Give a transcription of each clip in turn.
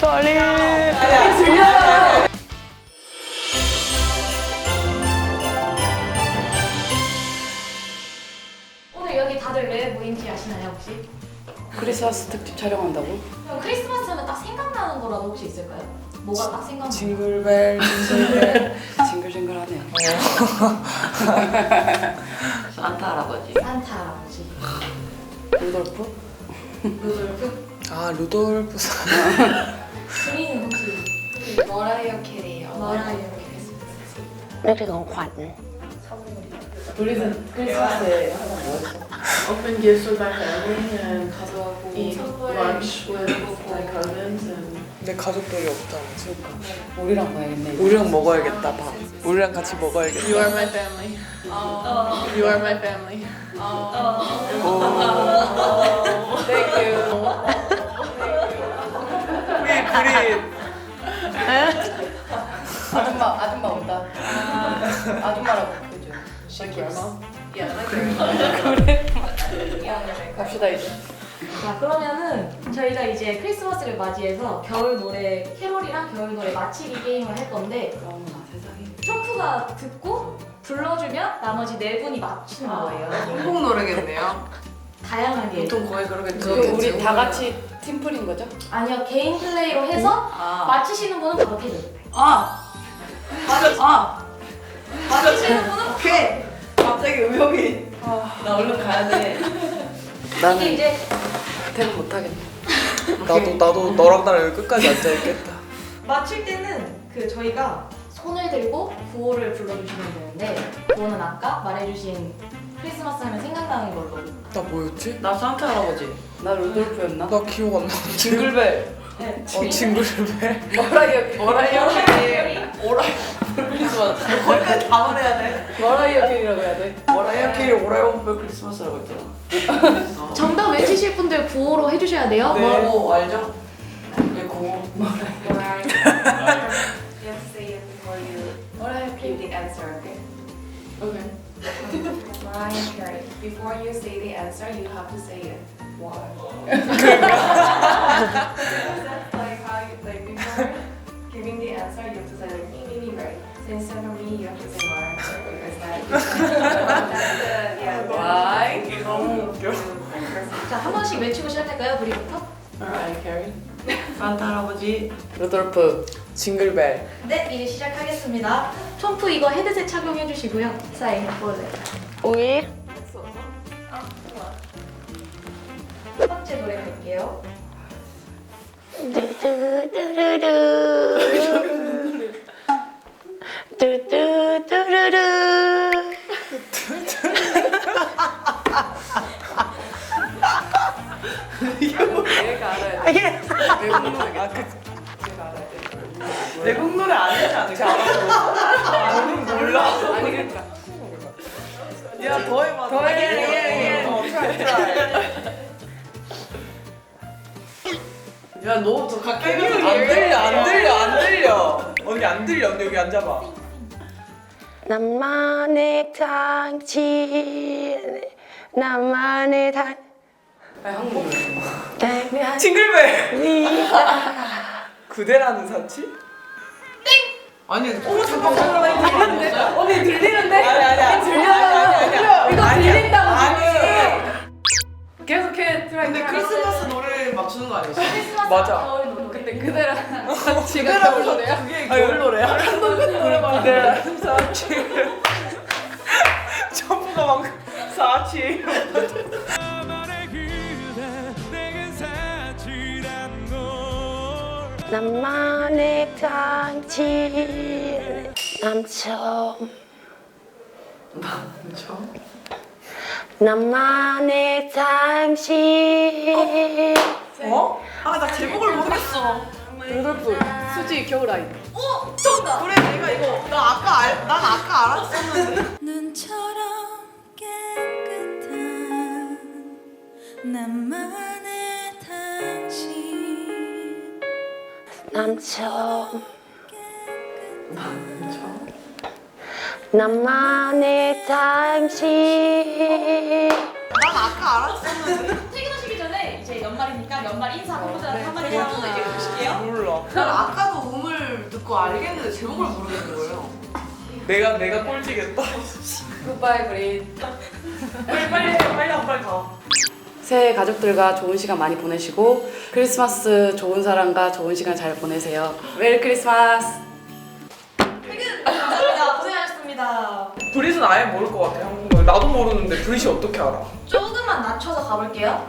Sorry. 오늘 여기 다들 왜 모인지 아시나요 혹시? 크리스마스 특집 촬영한다고? 그럼 크리스마스 하면 딱 생각나는 거라도 혹시 있을까요? 뭐가 딱 생각나요? 징글벨 징글벨 징글징글하네. 산타 할아버지. 산타 할아버지 루돌프? 루돌프 아 루돌프 주민은 혹시 머라이어 캐리요. 머라이어 캐리 นึกถึงของขวัญ 우리는 크리스마스에 항상 뭐였어? Open gifts with my family and 가져가고 eat 선물 lunch with my cousins and 내 가족들이 없잖아 지금 우리랑 봐야겠네. 우리랑 먹어야겠다 밥 우리랑 같이 먹어야겠다 you are my family. You are my family. Thank you 우리 그림 아줌마 아줌마 온다. 아줌마라고 그죠? Like grandma. 그래. 갑시다 이제. 자 그러면은 저희가 이제 크리스마스를 맞이해서 겨울 노래 캐롤이랑 겨울 노래 맞히기 게임을 할 건데 어머나 세상에. 트럼프가 듣고 불러주면 나머지 네 분이 맞추는 거예요 한국 노래겠네요. 다양하게 보통 거의 그러겠지 그 우리 다 같이 팀플인 거죠? 아니요 개인 플레이로 해서 아. 맞히시는 분은 바로 캐롤 아. 아. 맞히시는 분은 오케이. 갑자기 의욕이. 나 얼른 가야 돼. 이게 이제 대는 못하겠네. 나도 나도 너랑 나랑 여기 끝까지 앉아 있겠다 맞출 때는 그 저희가 손을 들고 구호를 불러주시면 되는데 구호는 아까 말해주신 크리스마스 하면 생각나는 걸로 나 뭐였지? 나 산타 할아버지. 나 루돌프였나? 나 기억 안 나. 징글벨. 네. 어 징글벨 머라이어 뭐라이어 캐리. 오라이. 크리스마스. 거기까지 다 말해야 돼. 머라이어 캐리라고 해야 돼. 뭐라이어 캐리 오라이어 별 크리스마스라고 했잖아. 정답 외치실 분들 구호로 해주셔야 돼요 네. 뭐 알죠? 네, 공호. Mariah. you have to say it before you Mariah give the answer, okay? 오케이. Mariah Carey. Before you say the answer, you have to say it. Why? That's like how you, like before giving the answer, you have to say like me, me, me, right? So instead of me, you have to say Mariah Carey. Because that, that's the, yeah. 와이. 너무. 자, 한 번씩 외치고 시작할까요? 우리부터? Alright, Carrie. 산타 할아버지. 루돌프. 징글벨. 네, 이제 시작하겠습니다. 톰프 이거 헤드셋 착용해 주시고요. 사인 보세요. 오일. 아, 좋아. 첫 번째 노래 갈게요. 두두두루루. 두두두루루. 이게 외국 노래. 아, 그, 외국 노래 아니지 않을까? 저는 몰라. 아니 그러니까. 야 더해봐. 더해. 예, 예. 어, 어 try, try. 야, 너 저 가까이 가서 안 예, 예. 들려, 안 들려, 안 들려. 안 언니 안 들려, 언니 여기 앉아봐. 나만의 당신 나만의 당 아, 한국어 네. 징글벨 그대라는 사치? 아니 어머 잠깐 들리는데? 언니 들리는데? 아니 아니 아니 들려요 이거 들린다고 아니 계속해 트라이 근데 크리스마스 노래 맞추는 거 아니었어? 맞아. 근데 그대라는 사치가 겨울 노래야? 그게 겨울 노래야? 한동근 노래 그대라는 사치 전부가 막 사치 나만의 강질 남점 남점? 나만의 당신 어? 아 나 제목을 모르겠어 루돌프 수지 겨울아이 어? 정답! 그래 내가 이거 나 아까 알, 난 아까 알았었는데 눈처럼 깨끗한 나만의 남청 나만의 잠시 난 아까 알았었는데 퇴근하시기 전에 이제 연말이니까 연말 인사 후보자한테 네, 한마디 하고 이제 가실게요. 몰라. 난 아. 아까도 음을 듣고 알겠는데 제목을 모르는 거예요. 내가 내가 꼴찌겠다. 굿바이 브릿. 빨리 빨리 빨리 빨리 가. 새해 가족들과 좋은 시간 많이 보내시고 크리스마스 좋은 사람과 좋은 시간 잘 보내세요. 메리 크리스마스. 감사합니다. 고생하셨습니다. 브릿은 아예 모를 것 같아 한국말. 나도 모르는데 브릿이 어떻게 알아? 조금만 낮춰서 가볼게요.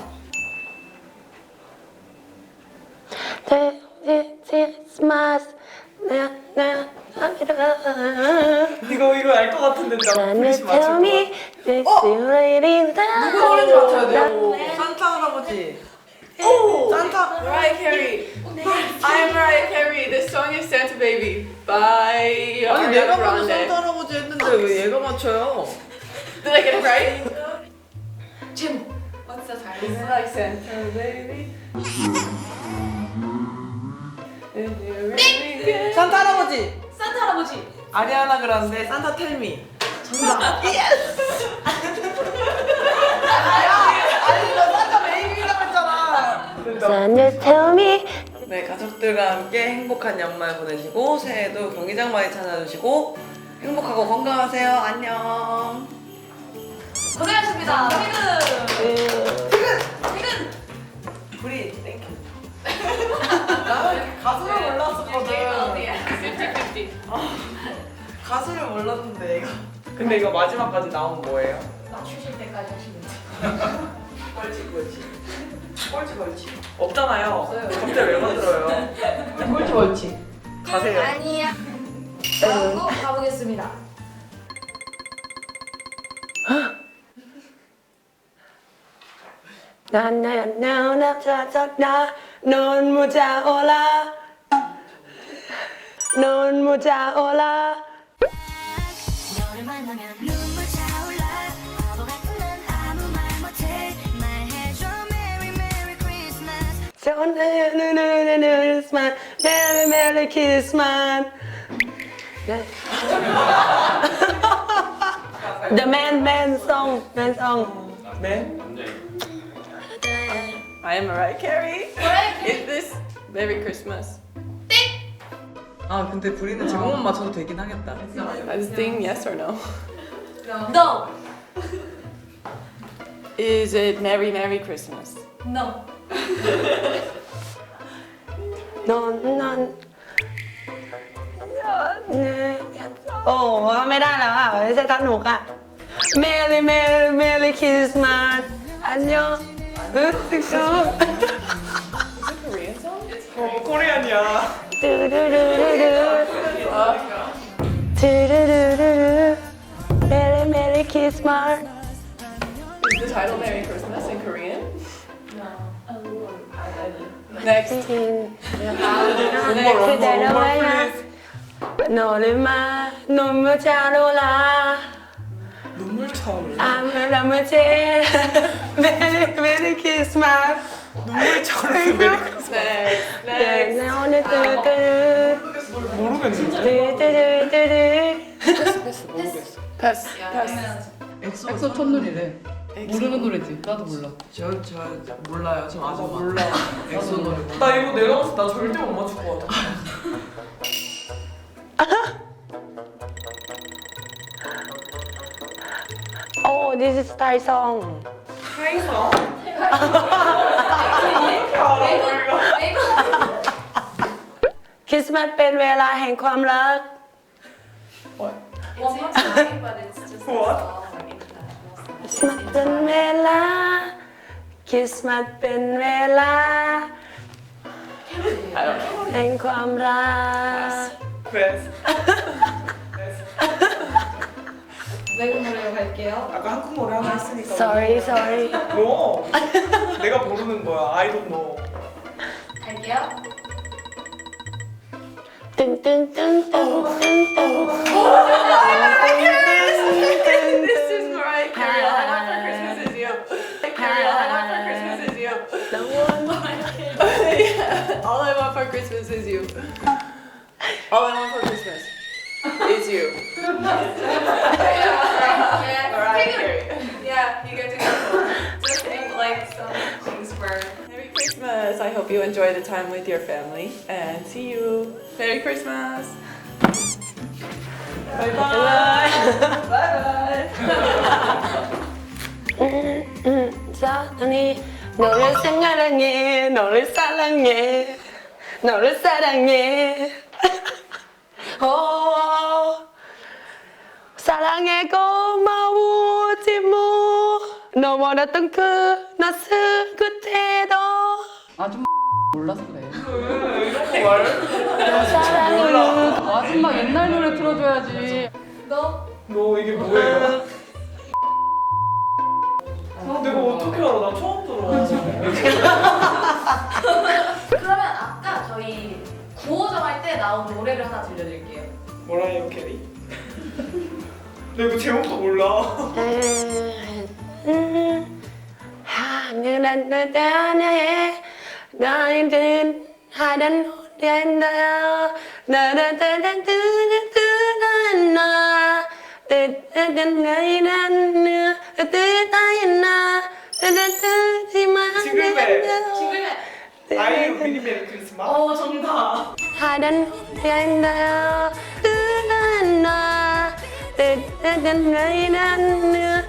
크리스마스 나나 이거 이거 알 것 같은데 나 나는 브릿이 맞출 tell 것 me this feeling 누구 노래인지 맞춰야 돼요? 산타 할아버지. 오! 산타. Mariah Carey. I'm Mariah Carey. The song is Santa Baby by 아니 Ariana 내가 먼저 Grande. 산타 할아버지 했는데 왜 얘가 맞춰요? Did I get it right? 제목. What's the title? It's like Santa Baby. 산타 할아버지. 산타 할아버지. 아리아나 그란데 산타 텔미. 정답. 아니 너 산타 베이비라고 했잖아. Santa tell me 네 가족들과 함께 행복한 연말 보내시고 새해에도 경기장 많이 찾아주시고 행복하고 건강하세요. 안녕. 고생하셨습니다. 퇴근. 퇴근. 브리 땡큐. 나는 가수를 몰랐었거든. 50-50. 가수를 몰랐는데 얘가. 근데 이거 마지막까지 나온 뭐예요? 맞추실 때까지 하시면 돼요. 꼴찌 꼴찌. 꼴찌 꼴찌. 없잖아요. 갑자기 왜 만들어요? 꼴찌 꼴찌. 가세요. 아니야. 그리고 가보겠습니다. 나나나나나나 Non mucha hola. Non mucha hola. 너를 만나면 눈물 차올라 바보 같은 난 아무 말 못해 말해줘 Merry Merry Christmas So oh, no no no no no it's mine. Merry Merry Kiss man. The man man song man song. 네. 남자예요. I am Mariah Carey. Is this Merry Christmas? 아 근데 브리는 제목만 맞춰도 되긴 하겠다. I sing yes or no? No. Is it Merry Merry Christmas? No. 넌, 넌.โอ้ไม่ได้แล้วอ่ะไม่ใช่ท่านหนุกอ่ะ Merry Merry Merry Christmas อันยอง 뜨거. 어, 코리안이야. 두루루루루. 두루루루루. Merry Merry Christmas. Is the title Merry Christmas in Korean? No. Next. 그대로 와야 너를 마 눈물 잘 올라 참을 아무라무제 메리 메리 크리스마스 눈물 차오르는 메리 크리스마스 네, 네 오늘 뜨뜨 모르겠는데 모르겠어 패스. 패스. 엑소 엑소 첫 눈이래. 모르는 노래지. 나도 몰라. 저, 저 몰라요. 저 아직 아, 몰라. 엑소 노래 나 이거 내가 나 절대 못 맞출 것 같아. this is Thai song Thai song Christmas เป็นเวลาแห่งความรัก It's in Thai, but it's just a What? song in Thai. Christmas เป็นเวลา Christmas เป็นเวลา I don't know. แห่งความรัก Chris. 외국 노래로 갈게요. 아까 한국노래 하나 했으니까. Sorry, sorry. 너 내가 모르는 거야. I don't know. 갈게요. This is Mariah Carey. And after Christmas is you. Carey. And after Christmas is you. All I want for Christmas is you. All I want for Christmas. It's you. All right. Yeah, you get to go. Just think like some. Merry Christmas! I hope you enjoy the time with your family and see you. Merry Christmas! Bye bye! bye bye! 사랑해 너를 사랑해 너를 사랑해 너를 사랑해 어, 사랑해 고마워 지모 너 원했던 그 낯을 그때도 아줌마 몰라서 그래. 사랑해 아줌마 옛날 노래 틀어줘야지. 너너 이게 뭐예요? 아, 내가 어떻게 알아? 나 처음 들어. 그러면 아까 저희 구호 정할 때 나온 노래를 하나 들려드릴게요. 뭐라요, 캐리? 나 이거 제목도 몰라. 하늘한 나타나에 너희들 뜨뜨뜨 정답. 하던 노래인다 뜨다이나 뜨뜨뜨 너희는 뜨 Are you really Merry Christmas? 어 정답. 파란 랜다요 으란나 뜨뜨든 레이란느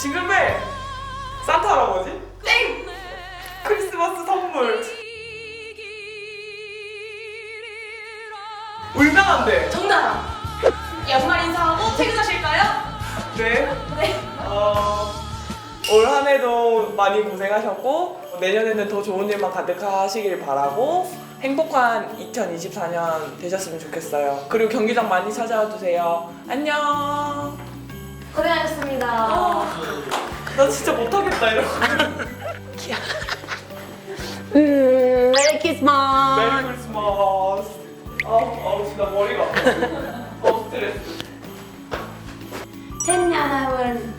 징글벨. 산타 할아버지? 땡. 크리스마스 선물. 울면 안 돼. 정답. 연말 인사하고 퇴근하실까요? 네. 네. 어, 올 한 해도 많이 고생하셨고 내년에는 더 좋은 일만 가득하시길 바라고 행복한 2024년 되셨으면 좋겠어요. 그리고 경기장 많이 찾아와 주세요. 안녕. 고생하셨습니다. 나 진짜 못하겠다 이런. 음, 메리 메리 크리스마스 크리스마스. 아우, 아우 진짜 머리가 아파. 어 스트레스. 텐야나운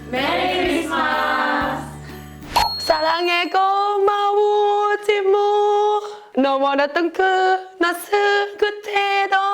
너무나 똥크 나스 그때도.